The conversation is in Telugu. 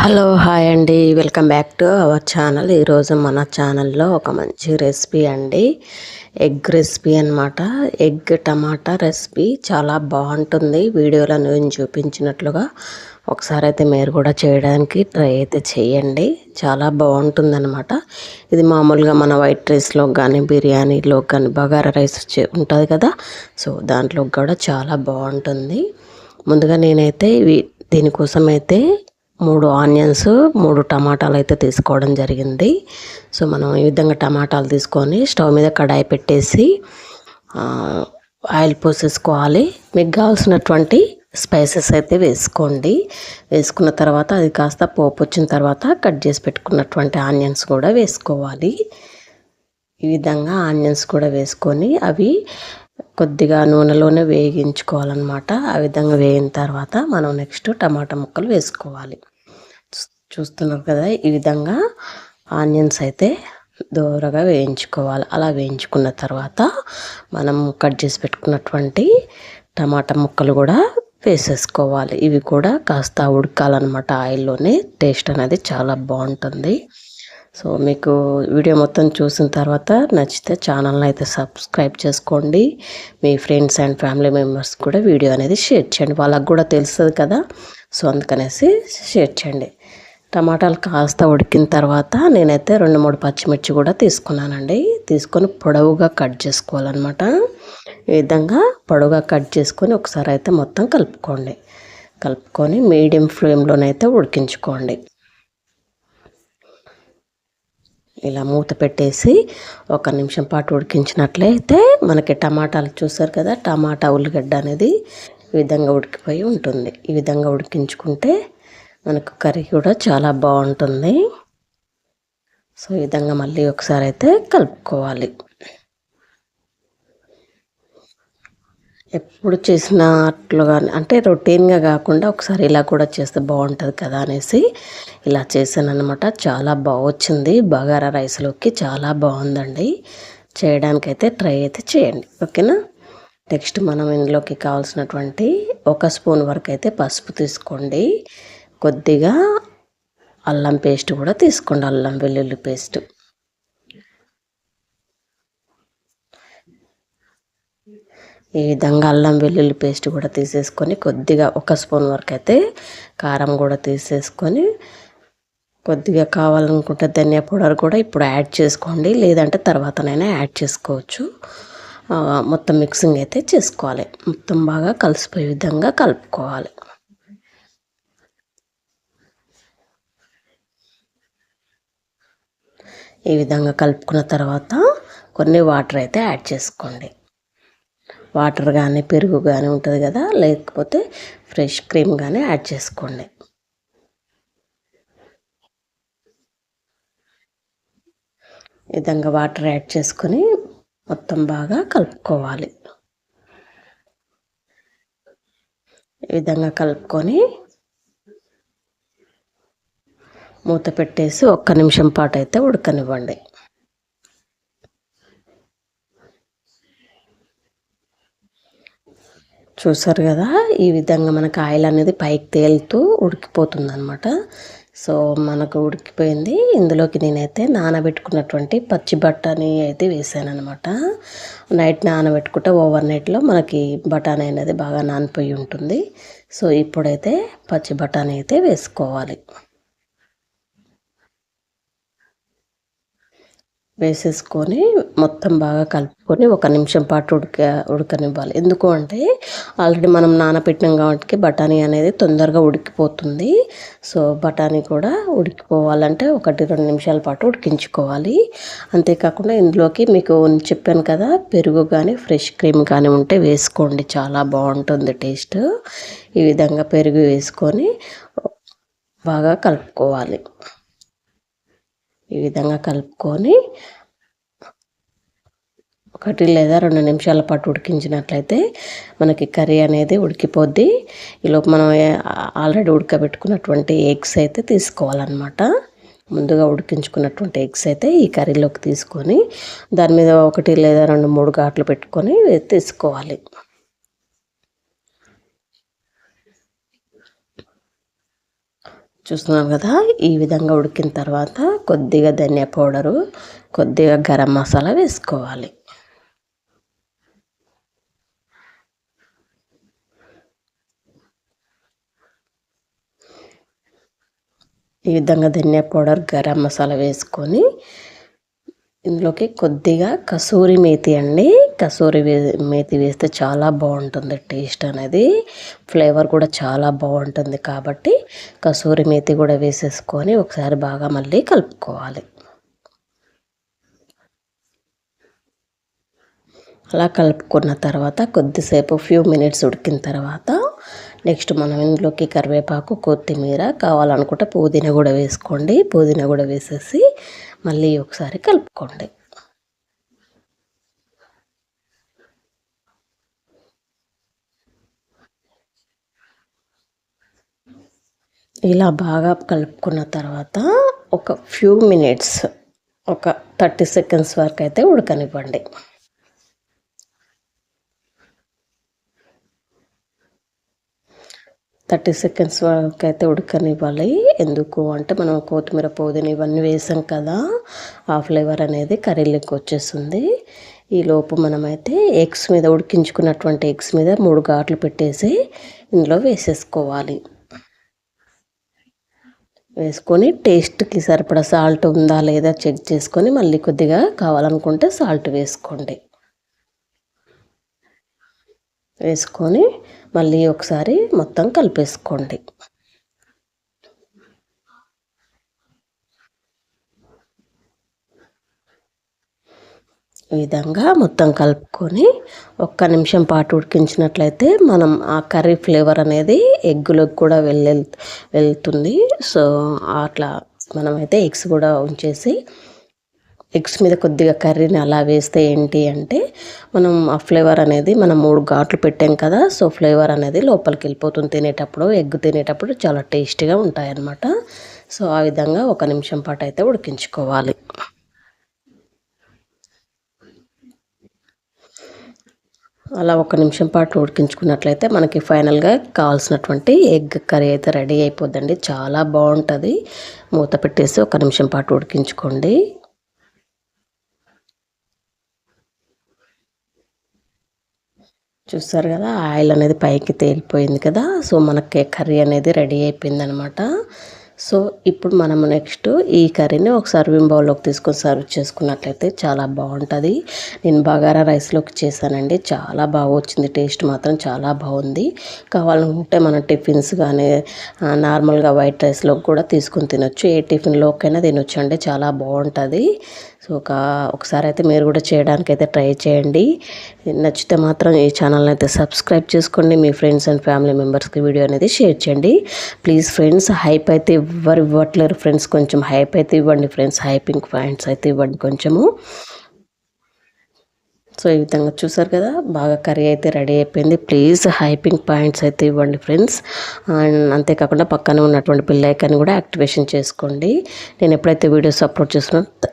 హలో హాయ్ అండి. Welcome back to our channel. ఈరోజు మన ఛానల్లో ఒక మంచి రెసిపీ అండి. ఎగ్ రెసిపీ అనమాట ఎగ్ టమాటా రెసిపీ చాలా బాగుంటుంది. వీడియోలో నేను చూపించినట్లుగా ఒకసారి అయితే మీరు కూడా చేయడానికి ట్రై అయితే చేయండి. చాలా బాగుంటుంది అనమాట ఇది మామూలుగా మన వైట్ రైస్లో కానీ బిర్యానీలో కానీ బగారా రైస్ ఉంటుంది కదా. సో దాంట్లో కూడా చాలా బాగుంటుంది. ముందుగా నేనైతే ఇవి దీనికోసం అయితే మూడు ఆనియన్స్ మూడు టమాటాలు అయితే తీసుకోవడం జరిగింది. సో మనం ఈ విధంగా టమాటాలు తీసుకొని స్టవ్ మీద కడాయి పెట్టేసి ఆయిల్ పోసేసుకోవాలి. మీకు కావాల్సినటువంటి స్పైసెస్ అయితే వేసుకోండి. వేసుకున్న తర్వాత అది కాస్త పోపు వచ్చిన తర్వాత కట్ చేసి పెట్టుకున్నటువంటి ఆనియన్స్ కూడా వేసుకోవాలి. ఈ విధంగా ఆనియన్స్ కూడా వేసుకొని అవి కొద్దిగా నూనెలోనే వేగించుకోవాలన్నమాట. ఆ విధంగా వేగిన తర్వాత మనం నెక్స్ట్ టమాటా ముక్కలు వేసుకోవాలి. చూస్తున్నారు కదా ఈ విధంగా ఆనియన్స్ అయితే దూరగా వేయించుకోవాలి. అలా వేయించుకున్న తర్వాత మనం కట్ చేసి పెట్టుకున్నటువంటి టమాటా ముక్కలు కూడా వేసేసుకోవాలి. ఇవి కూడా కాస్త ఉడకాలన్నమాట. ఆయిల్లోనే టేస్ట్ అనేది చాలా బాగుంటుంది. సో మీకు వీడియో మొత్తం చూసిన తర్వాత నచ్చితే ఛానల్ని అయితే సబ్స్క్రైబ్ చేసుకోండి. మీ ఫ్రెండ్స్ అండ్ ఫ్యామిలీ మెంబర్స్ కూడా వీడియో అనేది షేర్ చేయండి. వాళ్ళకు కూడా తెలుస్తుంది కదా. సో అందుకనేసి షేర్ చేయండి. టమాటాలు కాస్త ఉడికిన తర్వాత నేనైతే రెండు మూడు పచ్చిమిర్చి కూడా తీసుకున్నానండి. తీసుకొని పొడవుగా కట్ చేసుకోవాలన్నమాట. ఈ విధంగా పొడవుగా కట్ చేసుకొని ఒకసారి అయితే మొత్తం కలుపుకోండి. కలుపుకొని మీడియం ఫ్లేమ్లోనైతే ఉడికించుకోండి. ఇలా మూత పెట్టేసి ఒక నిమిషం పాటు ఉడికించినట్లయితే మనకి టమాటాలు చూసారు కదా టమాటా ఉల్లిగడ్డ అనేది ఈ విధంగా ఉడికిపోయి ఉంటుంది. ఈ విధంగా ఉడికించుకుంటే మనకు కర్రీ కూడా చాలా బాగుంటుంది. సో ఈ విధంగా మళ్ళీ ఒకసారి అయితే కలుపుకోవాలి. ఎప్పుడు చేసినట్లుగా అంటే రొటీన్గా కాకుండా ఒకసారి ఇలా కూడా చేస్తే బాగుంటుంది కదా అనేసి ఇలా చేశాను అనమాట చాలా బాగొచ్చింది బగారా రైస్లోకి చాలా బాగుందండి. చేయడానికైతే ట్రై అయితే చేయండి. ఓకేనా? నెక్స్ట్ మనం ఇందులోకి కావాల్సినటువంటి ఒక స్పూన్ వరకు అయితే పసుపు తీసుకోండి. కొద్దిగా అల్లం పేస్ట్ కూడా తీసుకోండి. అల్లం వెల్లుల్లి పేస్ట్. ఈ విధంగా అల్లం వెల్లుల్లి పేస్ట్ కూడా తీసేసుకొని కొద్దిగా ఒక స్పూన్ వరకు అయితే కారం కూడా తీసేసుకొని కొద్దిగా కావాలనుకుంటే ధనియా పౌడర్ కూడా ఇప్పుడు యాడ్ చేసుకోండి. లేదంటే తర్వాతనైనా యాడ్ చేసుకోవచ్చు. మొత్తం మిక్సింగ్ అయితే చేసుకోవాలి. మొత్తం బాగా కలిసిపోయే విధంగా కలుపుకోవాలి. ఈ విధంగా కలుపుకున్న తర్వాత కొన్ని వాటర్ అయితే యాడ్ చేసుకోండి. వాటర్ కానీ పెరుగు కానీ ఉంటుంది కదా లేకపోతే ఫ్రెష్ క్రీమ్ కానీ యాడ్ చేసుకోండి. విధంగా వాటర్ యాడ్ చేసుకొని మొత్తం బాగా కలుపుకోవాలి. ఈ విధంగా కలుపుకొని మూత పెట్టేసి ఒక్క నిమిషం పాటు అయితే ఉడకనివ్వండి. చూసారు కదా ఈ విధంగా మనకు ఆయిల్ అనేది పైకి తేలుతూ ఉడికిపోతుంది అనమాట సో మనకు ఉడికిపోయింది. ఇందులోకి నేనైతే నానబెట్టుకున్నటువంటి పచ్చి బఠానీ అయితే వేసాను అనమాట నైట్ నానబెట్టుకుంటే ఓవర్ నైట్లో మనకి బఠానీ అనేది బాగా నానిపోయి ఉంటుంది. సో ఇప్పుడైతే పచ్చి బఠానీ అయితే వేసుకోవాలి. వేసేసుకొని మొత్తం బాగా కలుపుకొని ఒక నిమిషం పాటు ఉడక ఉడకనివ్వాలి. ఎందుకు అంటే ఆల్రెడీ మనం నానబెట్టినాం కాబట్టి బఠానీ అనేది తొందరగా ఉడికిపోతుంది. సో బఠానీ కూడా ఉడికిపోవాలంటే ఒకటి రెండు నిమిషాల పాటు ఉడికించుకోవాలి. అంతేకాకుండా ఇందులోకి మీకు చెప్పాను కదా పెరుగు కానీ ఫ్రెష్ క్రీమ్ కానీ ఉంటే వేసుకోండి. చాలా బాగుంటుంది టేస్ట్. ఈ విధంగా పెరుగు వేసుకొని బాగా కలుపుకోవాలి. ఈ విధంగా కలుపుకొని ఒకటి లేదా రెండు నిమిషాల పాటు ఉడికించినట్లయితే మనకి కర్రీ అనేది ఉడికిపోద్ది. ఈలోపు మనం ఆల్రెడీ ఉడకబెట్టుకున్నటువంటి ఎగ్స్ అయితే తీసుకోవాలన్నమాట. ముందుగా ఉడికించుకున్నటువంటి ఎగ్స్ అయితే ఈ కర్రీలోకి తీసుకొని దాని మీద ఒకటి లేదా రెండు మూడు ఘాట్లు పెట్టుకొని తీసుకోవాలి. చూస్తున్నాం కదా ఈ విధంగా ఉడికిన తర్వాత కొద్దిగా ధనియా పౌడరు కొద్దిగా గరం మసాలా వేసుకోవాలి. ఈ విధంగా ధనియా పౌడర్ గరం మసాలా వేసుకొని ఇందులోకి కొద్దిగా కసూరి మేతి అండి కసూరి మేతి వేస్తే చాలా బాగుంటుంది. టేస్ట్ అనేది ఫ్లేవర్ కూడా చాలా బాగుంటుంది కాబట్టి కసూరి మేతి కూడా వేసేసుకొని ఒకసారి బాగా మళ్ళీ కలుపుకోవాలి. అలా కలుపుకున్న తర్వాత కొద్దిసేపు ఫ్యూ మినిట్స్ ఉడికిన తర్వాత నెక్స్ట్ మనం ఇందులోకి కరివేపాకు కొత్తిమీర కావాలనుకుంటే పుదీనా కూడా వేసుకోండి. పుదీనా కూడా వేసేసి మళ్ళీ ఒకసారి కలుపుకోండి. ఇలా బాగా కలుపుకున్న తర్వాత ఒక ఫ్యూ మినిట్స్ ఒక థర్టీ సెకండ్స్ వరకు అయితే ఉడకనివ్వండి. థర్టీ సెకండ్స్ వరకు అయితే ఉడకనివ్వాలి. ఎందుకు అంటే మనం కొత్తిమీర పుదీనా ఇవన్నీ వేసాం కదా ఆ ఫ్లేవర్ అనేది కర్రీలోకి వచ్చేస్తుంది. ఈ లోపు మనమైతే ఎగ్స్ మీద ఉడికించుకున్నటువంటి ఎగ్స్ మీద మూడు ఘాట్లు పెట్టేసి ఇందులో వేసేసుకోవాలి. వేసుకొని టేస్ట్కి సరిపడా సాల్ట్ ఉందా లేదా చెక్ చేసుకొని మళ్ళీ కొద్దిగా కావాలనుకుంటే సాల్ట్ వేసుకోండి. వేసుకొని మళ్ళీ ఒకసారి మొత్తం కలిపేసుకోండి. ఈ విధంగా మొత్తం కలుపుకొని ఒక్క నిమిషం పాటు ఉడికించినట్లయితే మనం ఆ కర్రీ ఫ్లేవర్ అనేది ఎగ్గులోకి కూడా వెళ్ళే వెళ్తుంది. సో అట్లా మనమైతే ఎగ్స్ కూడా ఉంచేసి ఎగ్స్ మీద కొద్దిగా కర్రీని అలా వేస్తే ఏంటి అంటే మనం ఆ ఫ్లేవర్ అనేది మనం మూడు ఘాట్లు పెట్టాం కదా సో ఫ్లేవర్ అనేది లోపలికి వెళ్ళిపోతుంది. తినేటప్పుడు ఎగ్ తినేటప్పుడు చాలా టేస్టీగా ఉంటాయన్నమాట. సో ఆ విధంగా ఒక నిమిషం పాటు అయితే ఉడికించుకోవాలి. అలా ఒక నిమిషం పాటు ఉడికించుకున్నట్లయితే మనకి ఫైనల్గా కావాల్సినటువంటి ఎగ్ కర్రీ అయితే రెడీ అయిపోద్దండి. చాలా బాగుంటుంది. మూత పెట్టేసి ఒక నిమిషం పాటు ఉడికించుకోండి. చూస్తారు కదా ఆయిల్ అనేది పైకి తేలిపోయింది కదా సో మనకి కర్రీ అనేది రెడీ అయిపోయింది అనమాట సో ఇప్పుడు మనం నెక్స్ట్ ఈ కర్రీని ఒక సర్వింగ్ బౌల్లోకి తీసుకొని సర్వ్ చేసుకున్నట్లయితే చాలా బాగుంటుంది. నేను బగారా రైస్లోకి చేశానండి. చాలా బాగా వచ్చింది. టేస్ట్ మాత్రం చాలా బాగుంది. కావాలనుకుంటే మనం టిఫిన్స్ కానీ నార్మల్గా వైట్ రైస్లోకి కూడా తీసుకొని తినొచ్చు. ఏ టిఫిన్లోకైనా తినొచ్చు అండి చాలా బాగుంటుంది. సో ఒక ఒకసారి అయితే మీరు కూడా చేయడానికి అయితే ట్రై చేయండి. నచ్చితే మాత్రం ఈ ఛానల్ని అయితే సబ్స్క్రైబ్ చేసుకోండి. మీ ఫ్రెండ్స్ అండ్ ఫ్యామిలీ మెంబర్స్కి వీడియో అనేది షేర్ చేయండి. ప్లీజ్ ఫ్రెండ్స్ హైప్ అయితే ఇవ్వరు ఇవ్వట్లేరు ఫ్రెండ్స్ కొంచెం హైప్ అయితే ఇవ్వండి ఫ్రెండ్స్ హైపింగ్ పాయింట్స్ అయితే ఇవ్వండి కొంచెము. సో ఈ విధంగా చూసారు కదా బాగా కర్రీ అయితే రెడీ అయిపోయింది. ప్లీజ్ హైపింగ్ పాయింట్స్ అయితే ఇవ్వండి ఫ్రెండ్స్ అండ్ అంతేకాకుండా పక్కనే ఉన్నటువంటి పిల్లైకాన్ని కూడా యాక్టివేషన్ చేసుకోండి. నేను ఎప్పుడైతే వీడియోస్ అప్లోడ్ చేస్తున్నానో